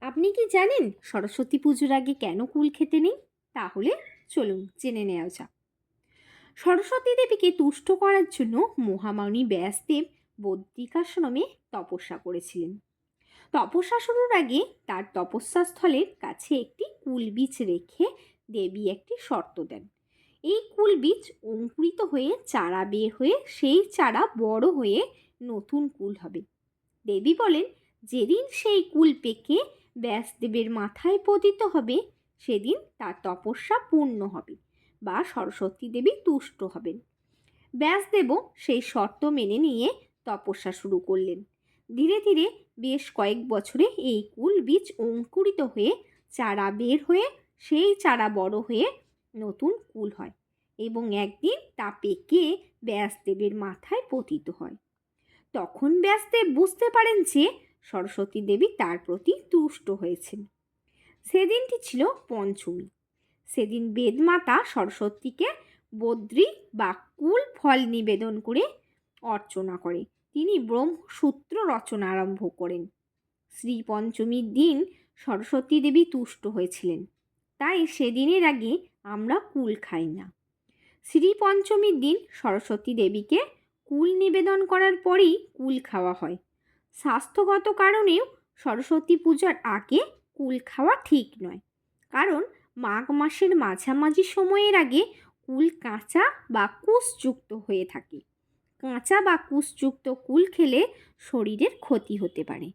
আপনি কি জানেন সরস্বতী পুজোর আগে কেন কুল খেতে নেই? তাহলে চলুন জেনে নেওয়া যাক। সরস্বতী দেবীকে তুষ্ট করার জন্য মহামানী ব্যাসদেব বদ্রিকাশ্রমে তপস্যা করেছিলেন। তপস্যা শুরুর আগে তার তপস্যাস্থলের কাছে একটি কুল বীজ রেখে দেবী একটি শর্ত দেন। এই কুল বীজ অঙ্কুরিত হয়ে চারা বের হয়ে সেই চারা বড় হয়ে নতুন কুল হবে। দেবী বলেন, যেদিন সেই কুল পেকে ব্যাসদেবের মাথায় পতিত হবে, সেদিন তার তপস্যা পূর্ণ হবে বা সরস্বতী দেবী তুষ্ট হবেন। ব্যাসদেবও সেই শর্ত মেনে নিয়ে তপস্যা শুরু করলেন। ধীরে ধীরে বেশ কয়েক বছরে এই কুল বীজ অঙ্কুরিত হয়ে চারা বের হয়ে, সেই চারা বড় হয়ে নতুন কুল হয় এবং একদিন তা পেকে ব্যাসদেবের মাথায় পতিত হয়। তখন ব্যাসদেব বুঝতে পারেন যে সরস্বতী দেবী তার প্রতি তুষ্ট হয়েছেন। সেদিনটি ছিল পঞ্চমী। সেদিন বেদমাতা সরস্বতীকে বদ্রি বা কুল ফল নিবেদন করে অর্চনা করে। তিনি ব্রহ্মসূত্র রচনা আরম্ভ করেন। শ্রী পঞ্চমীর দিন সরস্বতী দেবী তুষ্ট হয়েছিলেন। তাই সেদিনের আগে আমরা কুল খাই না। শ্রী পঞ্চমীর দিন সরস্বতী দেবীকে কুল নিবেদন করার পরেই কুল খাওয়া হয়। স্বাস্থ্যগত কারণেও সরস্বতী পূজার আগে কুল খাওয়া ঠিক নয়। কারণ মাঘ মাসের মাঝামাঝি সময়ের আগে কুল কাঁচা বা কুশযুক্ত হয়ে থাকে। কাঁচা বা কুশযুক্ত কুল খেলে শরীরের ক্ষতি হতে পারে।